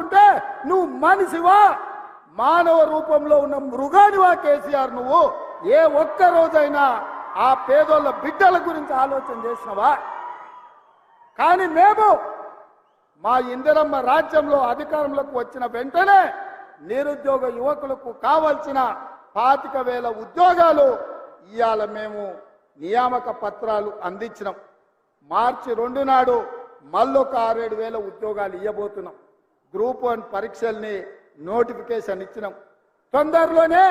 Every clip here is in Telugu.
ఉంటే నువ్వు మనిషివా? మానవ రూపంలో ఉన్న మృగానివా కేసీఆర్ నువ్వు? ఏ ఒక్క రోజైనా ఆ పేదోళ్ళ బిడ్డల గురించి ఆలోచన చేసినవా? కానీ మేము మా ఇందిరమ్మ రాజ్యంలో అధికారంలోకి వచ్చిన వెంటనే నిరుద్యోగ యువకులకు కావలసిన పాతిక వేల ఉద్యోగాలు ఇవాళ మేము నియామక పత్రాలు అందించినాం. మార్చి రెండు నాడు మళ్ళొక ఆరేడు వేల ఉద్యోగాలు ఇవ్వబోతున్నాం గ్రూప్ వన్ పరీక్షల్ని నోటిఫికేషన్ ఇచ్చినాం. తొందరలోనే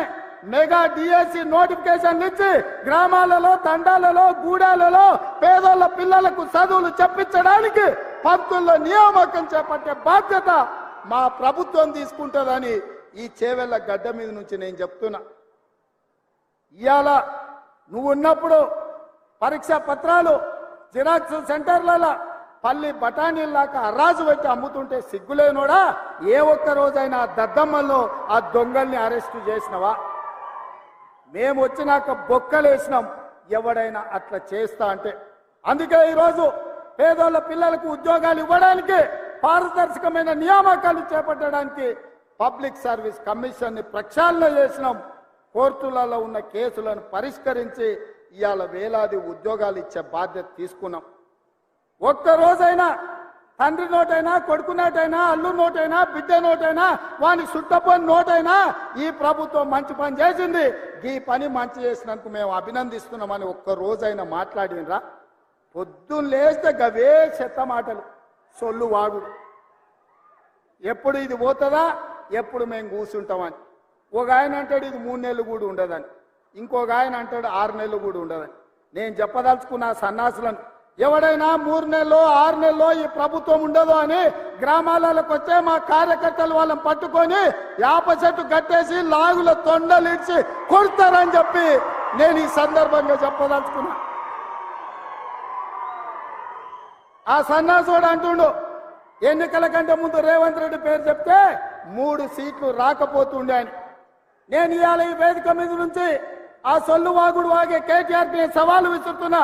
మెగా డిఎస్సి నోటిఫికేషన్ ఇచ్చి గ్రామాలలో తండాలలో గూడాలలో పేదోళ్ళ పిల్లలకు చదువులు చెప్పించడానికి పంతుల్లో నియామకం చేపట్టే బాధ్యత మా ప్రభుత్వం తీసుకుంటుందని ఈ చేవెళ్ళ గడ్డ మీద నుంచి నేను చెప్తున్నా. ఇవాళ నువ్వు ఉన్నప్పుడు పరీక్ష పత్రాలు జిరాక్స్ సెంటర్లలో పల్లి బఠానీల్లాక అర్రాజు వచ్చి అమ్ముతుంటే సిగ్గులేనోడా? ఏ ఒక్క రోజైనా దద్దమ్మల్లో ఆ దొంగల్ని అరెస్టు చేసినవా? మేము వచ్చినాక బొక్కలేసినాం ఎవడైనా అట్లా చేస్తా అంటే. అందుకే ఈరోజు పేదోళ్ళ పిల్లలకు ఉద్యోగాలు ఇవ్వడానికి పారదర్శకమైన నియామకాలు చేపట్టడానికి పబ్లిక్ సర్వీస్ కమిషన్ని ప్రక్షాళన చేసినాం. కోర్టులలో ఉన్న కేసులను పరిష్కరించి ఇవాళ వేలాది ఉద్యోగాలు ఇచ్చే బాధ్యత తీసుకున్నాం. ఒక్క రోజైనా తండ్రి నోటైనా కొడుకు నోటైనా అల్లు నోటైనా బిడ్డ నోటైనా వాని సుట్టపోని నోటైనా ఈ ప్రభుత్వం మంచి పని చేసింది. ఈ పని మంచి చేసినందుకు మేము అభినందిస్తున్నామని ఒక్క రోజైనా మాట్లాడినరా? పొద్దున్న లేస్తే గవే చెత్త మాటలు సొల్లు వాగుడు. ఎప్పుడు ఇది పోతుందా? ఎప్పుడు మేము కూర్చుంటామని ఒక ఆయన అంటాడు ఇది మూడు నెలలు కూడా ఉండదని. ఇంకొక ఆయన అంటాడు ఆరు నెలలు కూడా ఉండదని. నేను చెప్పదలుచుకున్న సన్నాసులను ఎవడైనా మూడు నెలలో ఆరు నెలలో ఈ ప్రభుత్వం ఉండదు అని గ్రామాలకు వచ్చే మా కార్యకర్తలు వాళ్ళని పట్టుకొని యాప చెట్టు కట్టేసి లాగుల తొండలు ఇచ్చి కొడతారని చెప్పి నేను ఈ సందర్భంగా చెప్పదలుచుకున్నా. ఆ సన్నాసుడు అంటుండు ఎన్నికల కంటే ముందు రేవంత్ రెడ్డి పేరు చెప్తే మూడు సీట్లు రాకపోతుండే అని. నేను ఇవాళ ఈ వేదిక మీద నుంచి ఆ సొల్లు వాగుడు వాగే కేటీఆర్ సవాలు విసురుతున్నా.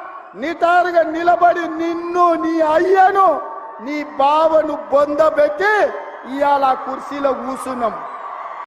నిటారుగా నిలబడి నిన్ను నీ అయ్యను నీ బావను బొందబెట్టి ఇవాళ కుర్చీలో కూర్చున్నాం.